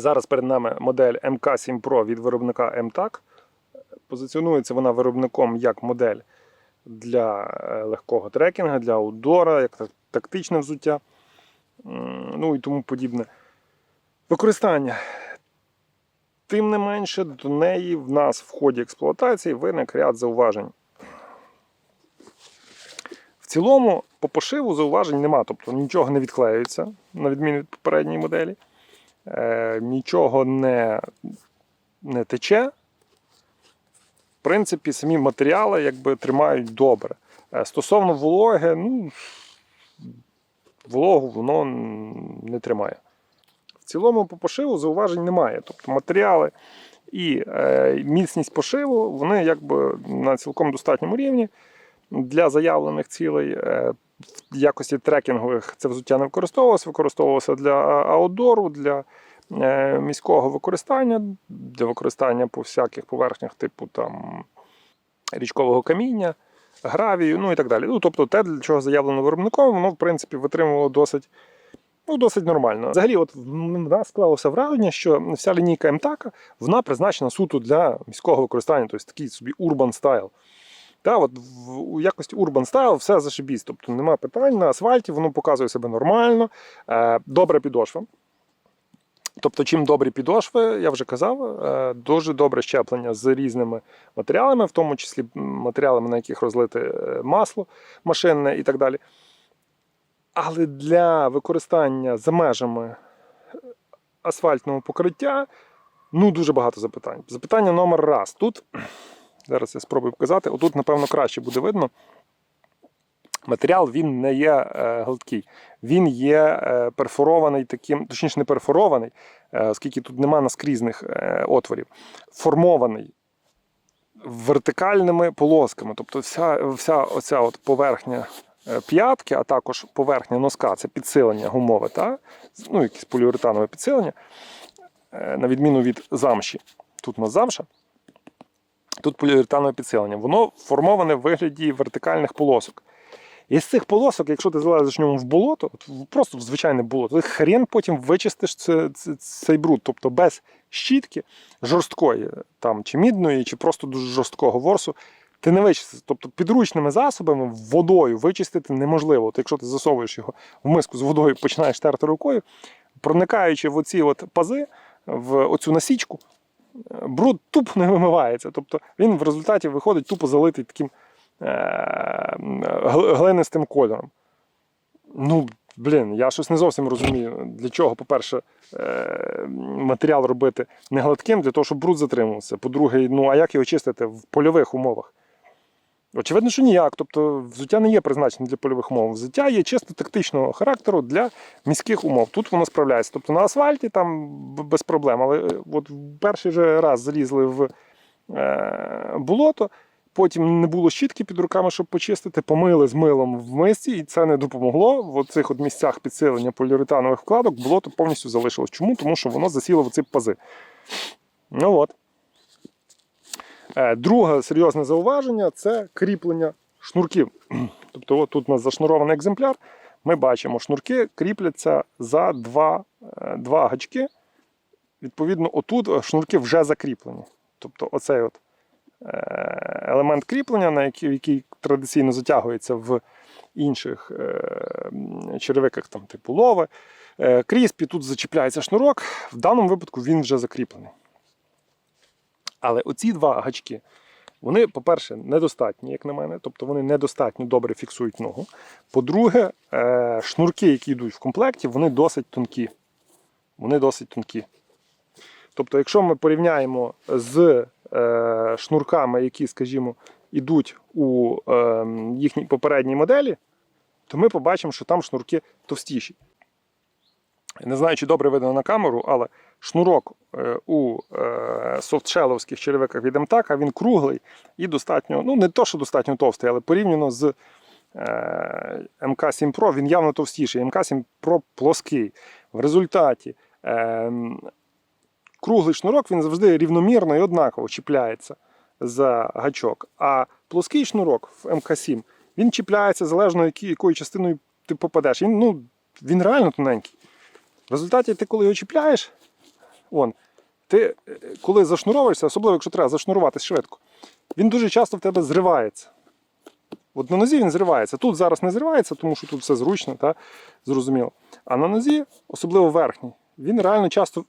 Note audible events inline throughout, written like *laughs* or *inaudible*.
Зараз перед нами модель МК7 Pro від виробника MTAC. Позиціонується вона виробником як модель для е, легкого трекінга, для аутдора, як тактичне взуття, ну і тому подібне. Використання. Тим не менше, до неї в нас в ході експлуатації виник ряд зауважень. В цілому, по пошиву зауважень нема, тобто нічого не відклеюється, на відміну від попередньої моделі. Е, нічого не, не тече. В принципі, самі матеріали якби, тримають добре. Е, стосовно вологи, ну, вологу воно не тримає. В цілому по пошиву зауважень немає. Тобто матеріали і е, міцність пошиву вони якби на цілком достатньому рівні для заявлених цілей. Е, в якості трекінгових це взуття не використовувалося, використовувалося для аутдору, для е, міського використання, для використання по всяких поверхнях, типу там річкового каміння, гравію, ну і так далі. Ну, тобто те, для чого заявлено виробником, воно в принципі витримувало досить. Ну, досить нормально. Взагалі, от в нас склалося враження, що вся лінійка МТАКа вона призначена суто для міського використання, тобто такий собі urban style. Та, от у якості Urban Style все зашибісь. Тобто нема питань на асфальті, воно показує себе нормально, е, добра підошва. Тобто, чим добрі підошви, я вже казав, е, дуже добре щеплення з різними матеріалами, в тому числі матеріалами, на яких розлите е, масло машинне і так далі. Але для використання за межами асфальтного покриття ну, дуже багато запитань. Запитання номер раз. Тут Зараз я спробую показати. Отут, напевно, краще буде видно. Матеріал він не є е, гладкий. Він є е, перфорований таким, точніше, не перфорований, е, оскільки тут немає наскрізних отворів. Формований вертикальними полосками. Тобто вся, вся оця от поверхня п'ятки, а також поверхня носка це підсилення гумове, та? ну, якесь поліуретанове підсилення, на відміну від замші. Тут у нас замша. Тут поліуретанове підсилення. Воно формоване в вигляді вертикальних полосок. І з цих полосок, якщо ти залазиш в ньому в болото, просто в звичайне болото, ти хрен потім вичистиш це, це- цей бруд. Тобто без щітки жорсткої, там, чи мідної, чи просто дуже жорсткого ворсу, ти не вичистиш. Тобто підручними засобами водою вичистити неможливо. От якщо ти засовуєш його в миску з водою і починаєш терти рукою, проникаючи в оці от пази, в оцю насічку, бруд тупо не вимивається. Тобто він в результаті виходить тупо залитий таким е- глинистим кольором. Ну, блін, я щось не зовсім розумію, для чого, по-перше, е- матеріал робити не гладким, для того, щоб бруд затримувався. По-друге, ну а як його чистити в польових умовах? Очевидно, що ніяк. Тобто взуття не є призначене для польових умов. Взуття є чисто тактичного характеру для міських умов. Тут воно справляється. Тобто на асфальті там без проблем. Але е, от перший же раз залізли в е, болото, потім не було щітки під руками, щоб почистити, помили з милом в мисці, і це не допомогло. В цих от місцях підсилення поліуретанових вкладок болото повністю залишилось. Чому? Тому що воно засіло в ці пази. Ну от. Е, Друге серйозне зауваження це кріплення шнурків. *clears throat* Тобто, от тут у нас зашнурований екземпляр. Ми бачимо, шнурки кріпляться за два, е, два гачки. Відповідно, отут шнурки вже закріплені. Тобто, оцей от е, елемент кріплення, на який, який традиційно затягується в інших черевиках, там, типу лови. Кріспі тут зачіпляється шнурок. В даному випадку він вже закріплений. Але оці два гачки, вони, по-перше, недостатні, як на мене, тобто вони недостатньо добре фіксують ногу. По-друге, е, шнурки, які йдуть в комплекті, вони досить тонкі. Вони досить тонкі. Тобто, якщо ми порівняємо з е, шнурками, які, скажімо, йдуть у е, їхній попередній моделі, то ми побачимо, що там шнурки товстіші. Не знаю, чи добре видно на камеру, але шнурок е, у е, софтшеловських черевиках від МТАКа він круглий і достатньо, ну не то, що достатньо товстий, але порівняно з е, МК7 Pro він явно товстіший. МК7 Pro плоский. В результаті е, круглий шнурок він завжди рівномірно і однаково чіпляється за гачок. А плоский шнурок в МК7 він чіпляється залежно якою частиною ти попадеш. Він, ну, він реально тоненький. В результаті ти, коли його чіпляєш, Вон, ти е, коли зашнуровуєшся, особливо якщо треба зашнуруватись швидко, він дуже часто в тебе зривається. От на нозі він зривається. Тут зараз не зривається, тому що тут все зручно, та, зрозуміло. А на нозі, особливо верхній, він реально часто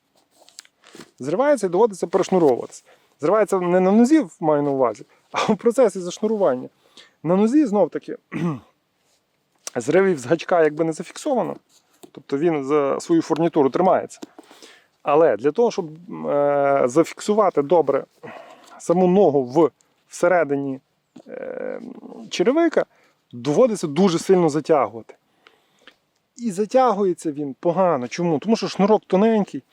зривається і доводиться перешнуровуватися. Зривається не на нозі, маю на увазі, а в процесі зашнурування. На нозі знов таки *clears throat* зривів з гачка якби не зафіксовано. Тобто він за свою фурнітуру тримається. Але для того, щоб е, зафіксувати добре саму ногу в всередині е, черевика, доводиться дуже сильно затягувати. І затягується він погано. Чому? Тому що шнурок тоненький,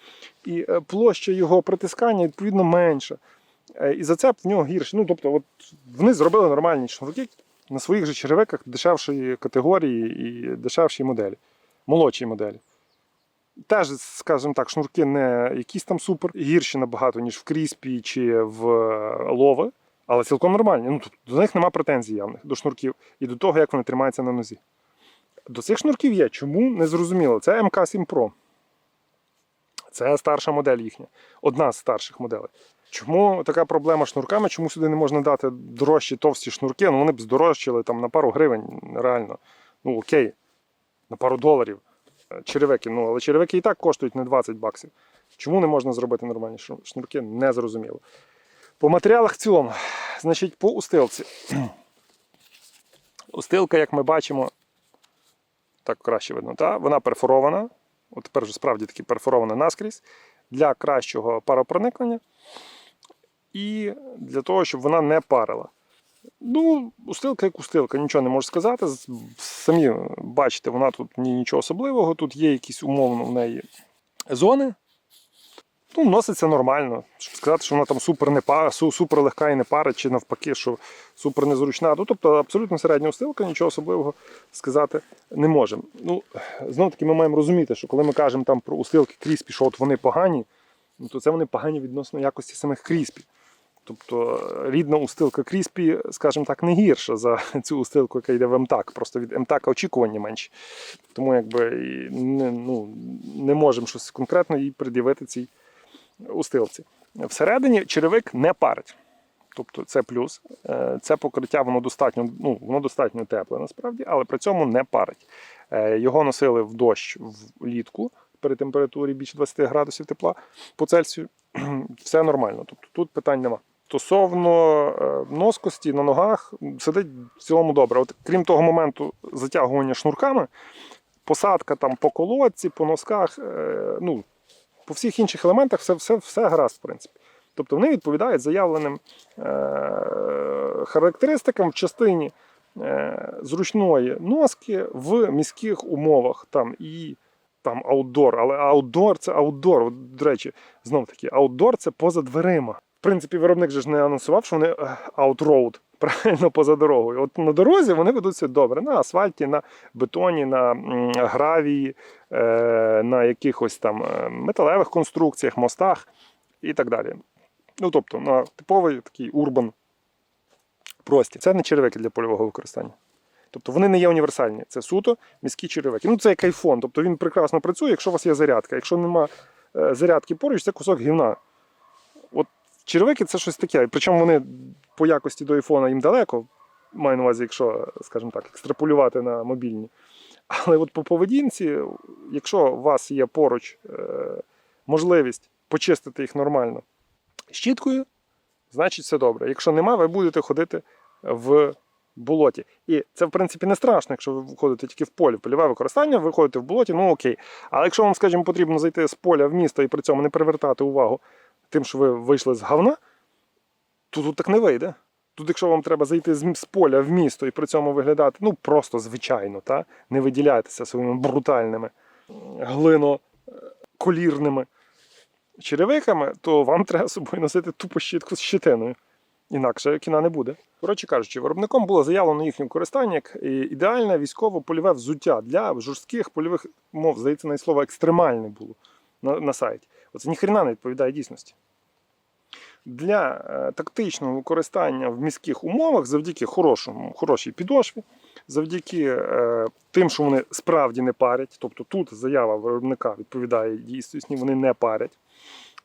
і е, площа його притискання відповідно менша. І зацеп в нього гірший. Ну, тобто, от вони зробили нормальні шнурки на своїх же черевиках дешевшої категорії і дешевшій моделі, молодшій моделі. Теж, скажімо так, шнурки не якісь там супер гірші набагато, ніж в Кріспі чи в е, Лови, але цілком нормальні. Ну, до них немає претензій явних до шнурків і до того, як вони тримаються на нозі. До цих шнурків є. Чому? Не зрозуміло. Це МК7 Pro. Це старша модель їхня. Одна з старших моделей. Чому така проблема з шнурками? Чому сюди не можна дати дорожчі товсті шнурки? Ну вони б здорожчали там на пару гривень, реально. Ну окей, на пару доларів. Черевики, ну але черевики і так коштують не 20 баксів. Чому не можна зробити нормальні шнурки? Не зрозуміло. По матеріалах в цілому, значить, по устилці. *clears throat* Устилка, як ми бачимо, так краще видно, та? вона перфорована. От тепер вже справді таки перфорована наскрізь для кращого паропроникнення і для того, щоб вона не парила. Ну, устилка як устилка, нічого не можу сказати. Самі бачите, вона тут нічого особливого. Тут є якісь умовно в неї зони. Ну, носиться нормально. Щоб сказати, що вона там супер, не пара, супер легка і не парить, чи навпаки, що супер незручна. Ну, тобто абсолютно середня устилка, нічого особливого сказати не можемо. Ну, знов таки ми маємо розуміти, що коли ми кажемо там про устилки кріспі, що от вони погані, ну, то це вони погані відносно якості самих кріспі. Тобто рідна устилка Кріспі, скажімо так, не гірша за *laughs* цю устилку, яка йде в МТАК. Просто від МТАК очікування менші. Тому якби не, ну, не можемо щось конкретно їй пред'явити цій устилці. Всередині черевик не парить. Тобто це плюс. Е, Це покриття воно достатньо, ну, воно достатньо тепле насправді, але при цьому не парить. Е, Його носили в дощ влітку при температурі більше 20 градусів тепла по Цельсію. *clears throat* Все нормально. Тобто тут питань нема. Стосовно е, носкості на ногах сидить в цілому добре. От, крім того моменту затягування шнурками, посадка там по колодці, по носках, е, ну, по всіх інших елементах все, все, все гаразд, в принципі. Тобто вони відповідають заявленим е, характеристикам в частині зручної носки в міських умовах. Там і там аутдор, але аутдор це аутдор. До речі, знов таки, аутдор це поза дверима. В принципі, виробник же ж не анонсував, що вони аутроуд, *laughs* правильно поза дорогою. От на дорозі вони ведуться добре. На асфальті, на бетоні, на гравії, е, на якихось там е, металевих конструкціях, мостах і так далі. Ну, тобто, на типовий такий урбан простір. Це не черевики для польового використання. Тобто вони не є універсальні. Це суто міські черевики. Ну це як айфон. Тобто він прекрасно працює, якщо у вас є зарядка. Якщо нема е, зарядки поруч, це кусок гівна. От черевики це щось таке. Причому вони по якості до айфона їм далеко. Маю на увазі, якщо, скажімо так, екстраполювати на мобільні. Але от по поведінці, якщо у вас є поруч е, можливість почистити їх нормально щіткою, значить все добре. Якщо нема, ви будете ходити в болоті. І це, в принципі, не страшно, якщо ви виходите тільки в полі, в польове використання, ви ходите в болоті, ну окей. Але якщо вам, скажімо, потрібно зайти з поля в місто і при цьому не привертати увагу тим, що ви вийшли з говна, то тут так не вийде. Тут, якщо вам треба зайти з поля в місто і при цьому виглядати ну просто звичайно, та? не виділятися своїми брутальними глино-колірними черевиками, то вам треба з собою носити тупо щітку з щитиною. Інакше кіна не буде. Коротше кажучи, виробником було заявлено їхнє використання як ідеальне військово-польове взуття для жорстких польових мов. Здається, навіть слово екстремальне було на, на сайті. Оце ніхрена не відповідає дійсності. Для е, тактичного використання в міських умовах завдяки хорошому, хорошій підошві, завдяки е, тим, що вони справді не парять, тобто тут заява виробника відповідає дійсності, вони не парять.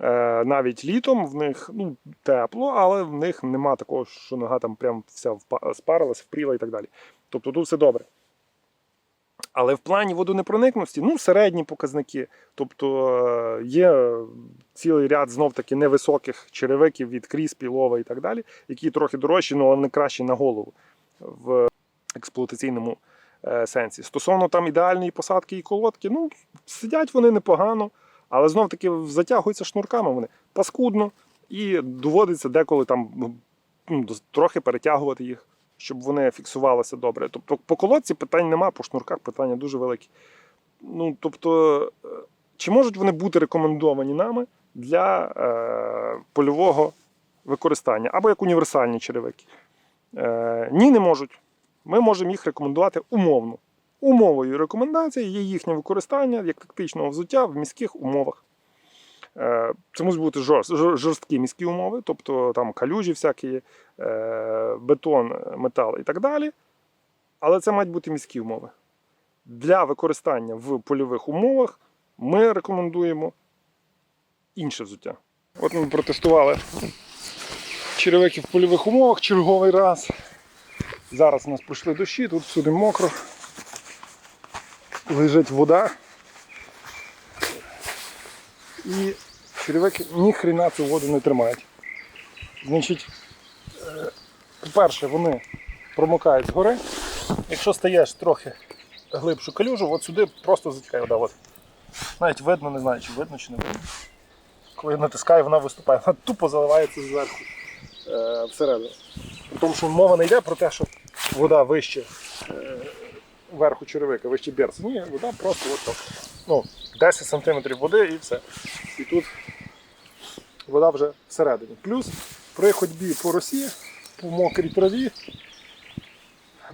Е, навіть літом в них ну, тепло, але в них нема такого, що нога там прям вся спарилась, впріла і так далі. Тобто тут все добре. Але в плані водонепроникності, ну, середні показники. Тобто е, є цілий ряд знов-таки невисоких черевиків від кріспі, лова і так далі, які трохи дорожчі, ну, але не кращі на голову в експлуатаційному е, сенсі. Стосовно там ідеальної посадки і колодки, ну, сидять вони непогано, але знов-таки затягуються шнурками вони паскудно, і доводиться деколи там ну, трохи перетягувати їх, щоб вони фіксувалися добре. Тобто по колодці питань нема, по шнурках питання дуже великі. Ну, тобто, е, чи можуть вони бути рекомендовані нами для е, польового використання або як універсальні черевики? Е, ні, не можуть. Ми можемо їх рекомендувати умовно. Умовою рекомендації є їхнє використання як тактичного взуття в міських умовах. Е, Це можуть бути жорст, жорсткі міські умови, тобто там калюжі всякі, е, бетон, метал і так далі. Але це мають бути міські умови. Для використання в польових умовах ми рекомендуємо інше взуття. От ми протестували черевики в польових умовах черговий раз. Зараз у нас пройшли дощі, тут всюди мокро. Лежить вода. І черевики ніхрена цю воду не тримають. Значить, е, по-перше, вони промокають згори. Якщо стаєш трохи глибшу калюжу, от сюди просто затікає вода. От. Навіть видно, не знаю, чи видно, чи не видно. Коли натискаю, вона виступає, вона тупо заливається зверху е, всередину. Тому, що мова не йде про те, що вода вище е, верху черевика, вище берця. Ні, вода просто от. Ну, 10 см води і все. І тут вода вже всередині. Плюс при ходьбі по росі, по мокрій траві,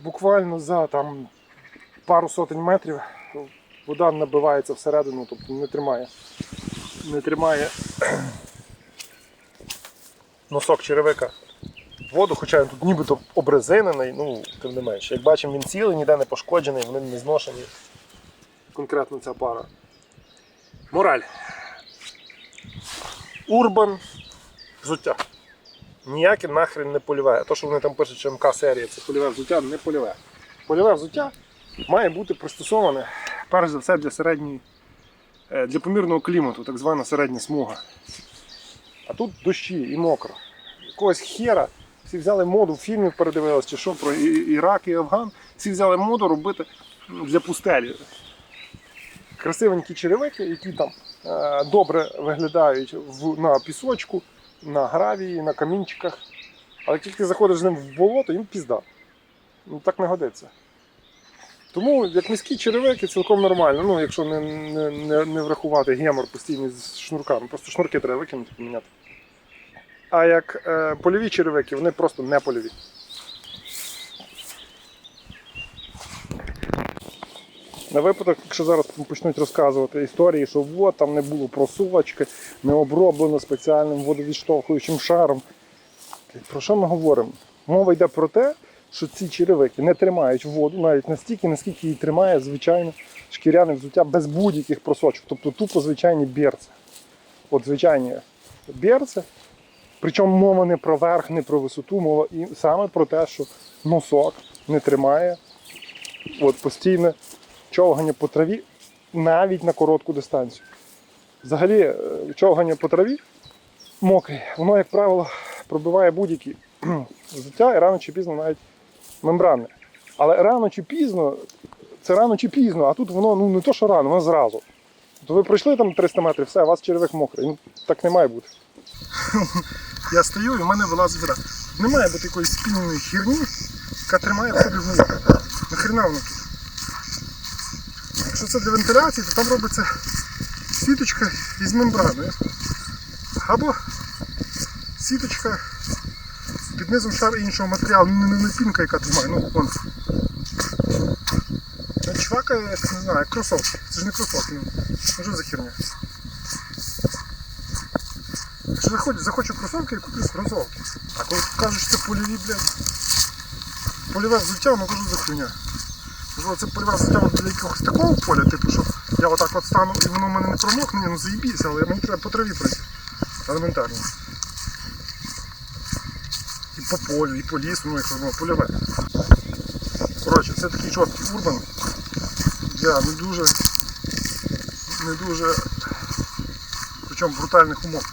буквально за там, пару сотень метрів вода набивається всередину, тобто не тримає. Не тримає *clears throat* носок черевика воду, хоча він тут нібито обрезинений, ну, тим не менше. Як бачимо, він цілий, ніде не пошкоджений, вони не зношені. Конкретно ця пара. Мораль. Урбан взуття. Ніяке нахрен не польове. То, що вони там пишуть, що МК серія це польове взуття, не польове. Польове взуття має бути пристосоване перш за все для середньої, е, для помірного клімату, так звана середня смуга. А тут дощі і мокро. Якогось хера. Всі взяли моду, фільмів передивилися, чи що про Ірак і Афган. Всі взяли моду робити для пустелі. Красивенькі черевики, які там добре виглядають на пісочку, на гравії, на камінчиках. Але тільки заходиш з ним в болото, їм пізда. Ну, так не годиться. Тому як міські черевики цілком нормально, ну якщо не, не, не, не врахувати гемор постійний з шнурками. Просто шнурки треба викинути, поміняти. А як е, польові черевики, вони просто не польові. На випадок, якщо зараз почнуть розказувати історії, що от там не було просувачки, не оброблено спеціальним водовідштовхуючим шаром. Про що ми говоримо? Мова йде про те, що ці черевики не тримають воду навіть настільки, наскільки її тримає звичайно шкіряне взуття без будь-яких просочок, тобто тупо звичайні берці. От звичайні берці. Причому мова не про верх, не про висоту, мова і саме про те, що носок не тримає от постійне човгання по траві навіть на коротку дистанцію. Взагалі, е, човгання по траві мокрі, воно, як правило, пробиває будь-які *clears throat* взуття і рано чи пізно навіть мембранне. Але рано чи пізно, це рано чи пізно, а тут воно ну не то, що рано, воно зразу. То ви пройшли там 300 метрів, все, у вас черевик мокрий. Ну, так не має бути. *laughs* Я стою і в мене вилазить вода. Не має бути якоїсь спільної херні, яка тримає в собі воду. Нахрена воно тут? Якщо це для вентиляції, то там робиться сіточка із мембраною. Або сіточка під низом шар іншого матеріалу, не, не пінка, яка тримає, ну вон. Чувака, як не знаю, кросовки. Це ж не кросовки, ну, що за херня? Якщо захочу, захочу кросовки, я куплю кросовки. А коли кажуть, що це польові, блядь, польове взуття, ну кажу за хуйня. Можливо, це от для якогось такого поля, типу, що я отак от стану і воно в мене не промокне, ну заїбіся, але мені треба по траві пройти. елементарно. І по полю, і по лісу, ну як воно польове. Коротше, це такий жорсткий урбан для не дуже, не дуже, причому брутальних умов.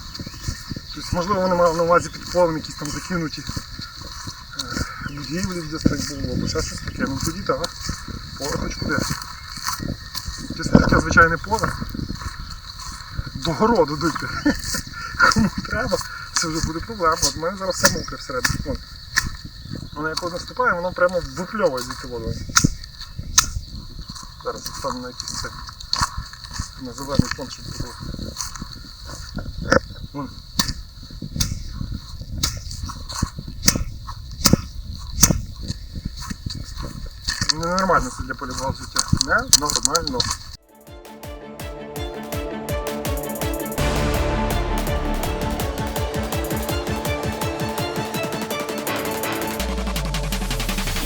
Тобто, можливо, вони мали на увазі під якісь там закинуті е, будівлі для стрільбу або ще щось таке. Ну тоді так, поле хоч куди. Якщо таке звичайне поле, до городу дойти. Кому треба, це вже буде проблема. От мене зараз все мокре всередині. Воно як наступає, воно прямо випльовує звідти воду. Зараз стану на якийсь цей. На зелений фон, щоб було. Вон. Ненормально це для польового життя. Не нормально.